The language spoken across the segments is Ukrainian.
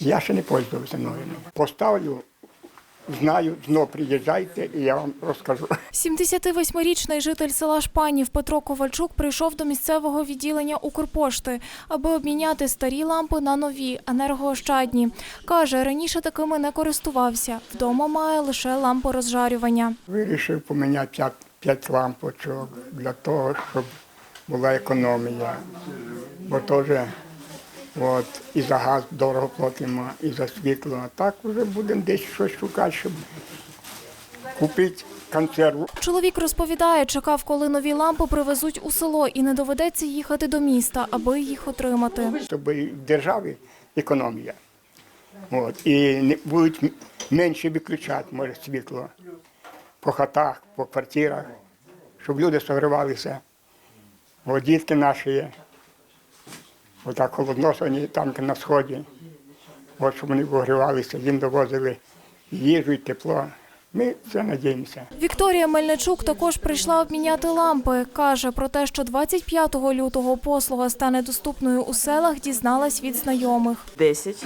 Я ще не пользувався новими. Поставлю, знаю, знов приїжджайте і я вам розкажу. 78-річний житель села Шпанів Петро Ковальчук прийшов до місцевого відділення Укрпошти, аби обміняти старі лампи на нові, енергоощадні. Каже, раніше такими не користувався. Вдома має лише лампу розжарювання. Вирішив поміняти п'ять, п'ять лампочок для того, щоб була економія. Бо теж от, і за газ дорого платимо, і за світло. А так вже будемо десь щось шукати, щоб купити консерву. Чоловік розповідає, чекав, коли нові лампи привезуть у село і не доведеться їхати до міста, аби їх отримати. щоб в державі економія. От. І не будуть менше виключати, може, світло по хатах, по квартирах, щоб люди согрівалися. Дітки наші є. Отак холодно сьогодні там на сході. От щоб вони погрівалися, їм довозили їжу і тепло. Ми це надіємося. Вікторія Мельничук також прийшла обміняти лампи. Каже про те, що 25 лютого послуга стане доступною у селах, дізналась від знайомих. 10,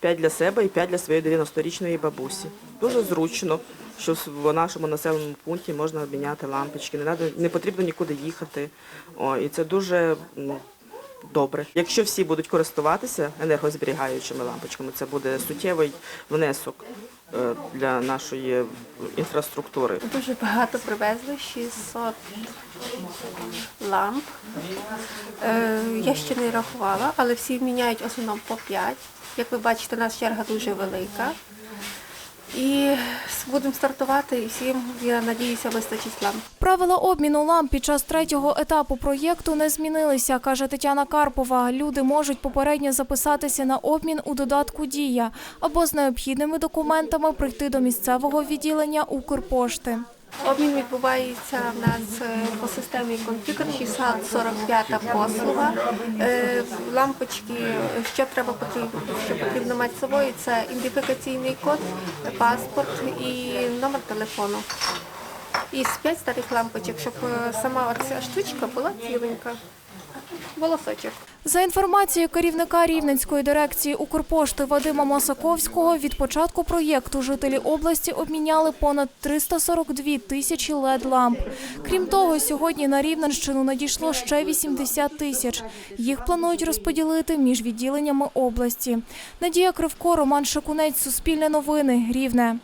5 для себе і 5 для своєї 90-річної бабусі. Дуже зручно, що в нашому населеному пункті можна обміняти лампочки, не, надо, не потрібно нікуди їхати. О, і це дуже ну, добре. Якщо всі будуть користуватися енергозберігаючими лампочками, це буде суттєвий внесок е, для нашої інфраструктури. Дуже багато привезли, 600 ламп. Е, я ще не рахувала, але всі міняють в основному по 5. Як ви бачите, у нас черга дуже велика. І будемо стартувати, і всім, я надіюся, вистачить ламп. Правила обміну ламп під час третього етапу проєкту не змінилися, каже Тетяна Карпова. Люди можуть попередньо записатися на обмін у додатку Дія або з необхідними документами прийти до місцевого відділення Укрпошти. Обмін відбувається в нас е, по системі конфігур 645 послуга. Е, Лампочки, що треба що потрібно мати з собою, це ідентифікаційний код, паспорт і номер телефону. І з п'ять старих лампочок, щоб е, сама ця штучка була ціленька. Волосочок. За інформацією керівника Рівненської дирекції Укрпошти Вадима Масаковського, від початку проєкту жителі області обміняли понад 342 тисячі LED-ламп. Крім того, сьогодні на Рівненщину надійшло ще 80 тисяч. Їх планують розподілити між відділеннями області. Надія Кривко, Роман Шакунець, Суспільне новини, Рівне.